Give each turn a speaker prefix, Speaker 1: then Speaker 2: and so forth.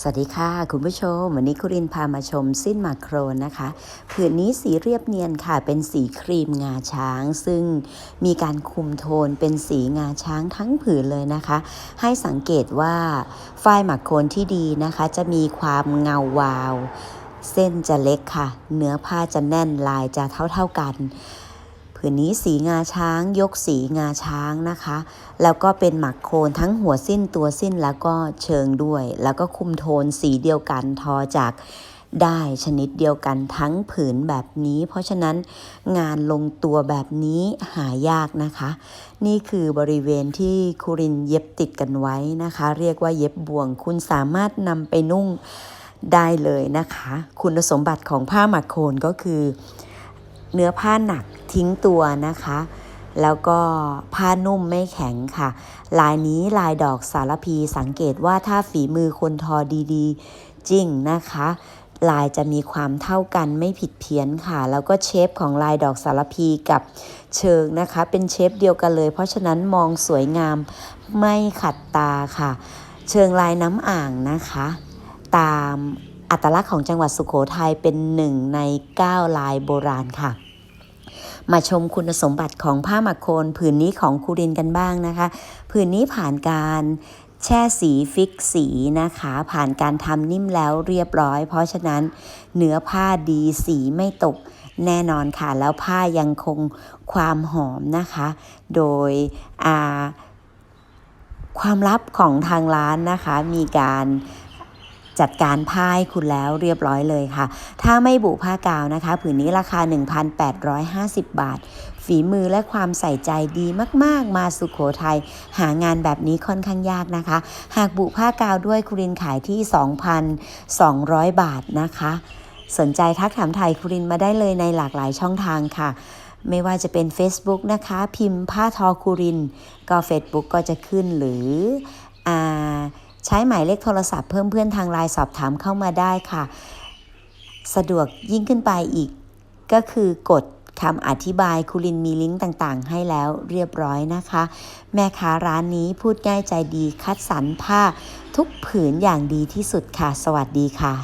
Speaker 1: สวัสดีค่ะ คุณผู้ชม วันนี้คุรินพามาชมสิ้นมาโครนนะคะผืนนี้สีเรียบเนียนค่ะ เป็นสีครีมงาช้าง ซึ่งมีการคุมโทนเป็นสีงาช้างทั้งผืนเลยนะคะ ให้สังเกตว่าฝ้ายหมักโคนที่ดีนะคะ จะมีความเงาวาว เส้นจะเล็กค่ะ เนื้อผ้าจะแน่นลายจะเท่าๆกัน นนี้สีงาช้างยกสีงาช้างนะคะ แล้วก็เป็นหมักโคนทั้งหัวสิ้นตัวสิ้นแล้วก็เชิงด้วย แล้วก็คุมโทนสีเดียวกันทอจากได้ชนิดเดียวกันทั้งผืนแบบนี้ เพราะฉะนั้นงานลงตัวแบบนี้หายากนะคะ นี่คือบริเวณที่คุรินเย็บติดกันไว้นะคะ เรียกว่าเย็บบ่วง คุณสามารถนำไปนุ่งได้เลยนะคะ คุณสมบัติของผ้าหมักโคนก็คือ เนื้อผ้าหนักทิ้งตัวนะคะ แล้วก็ผ้านุ่มไม่แข็งค่ะ ลายนี้ลายดอกสารพีสังเกตว่าถ้าฝีมือคนทอดีๆ จริงนะคะ ลายจะมีความเท่ากันไม่ผิดเพี้ยนค่ะ แล้วก็เชฟของลายดอกสารพีกับเชิงนะคะ เป็นเชฟเดียวกันเลย เพราะฉะนั้นมองสวยงามไม่ขัดตาค่ะ เชิงลายน้ำอ่างนะคะ ตาม อัตลักษณ์ของจังหวัดสุขโขทัยเป็นหนึ่งใน 9 ลายโบราณค่ะ มาชมคุณสมบัติของผ้าหมักโคนผืนนี้ของคูรินกันบ้างนะคะ ผืนนี้ผ่านการแช่สีฟิกสีนะคะ ผ่านการทำนิ่มแล้วเรียบร้อย เพราะฉะนั้นเนื้อผ้าดีสีไม่ตกแน่นอนค่ะ แล้วผ้ายังคงความหอมนะคะ โดยความลับของทางร้านนะคะมีการ จัดการผ้าให้คุณแล้วเรียบร้อยเลยค่ะ ถ้าไม่บุผ้ากาวนะคะ ผืนนี้ราคา 1,850 บาท ฝีมือและความใส่ใจดีมาก ๆ มาสุขโขทัยหางานแบบนี้ค่อนข้างยากนะคะ หากบุผ้ากาวด้วยคุรินขายที่ 2,200 บาทนะคะ สนใจทักถามไทยคุรินมาได้เลยในหลากหลายช่องทางค่ะไม่ว่าจะเป็น Facebook นะคะ พิมพ์ผ้าทอคุริน ก็ Facebook ก็จะขึ้นหรืออ่า ใช้หมายเลขโทรศัพท์เพิ่มเพื่อนทางไลน์สอบถามเข้ามาได้ค่ะ สะดวกยิ่งขึ้นไปอีก ก็คือกดคำอธิบายคุรินมีลิงก์ต่างๆ ให้แล้วเรียบร้อยนะคะ แม่ค้าร้านนี้พูดง่ายใจดีคัดสรรผ้า ทุกผืนอย่างดีที่สุดค่ะ สวัสดีค่ะ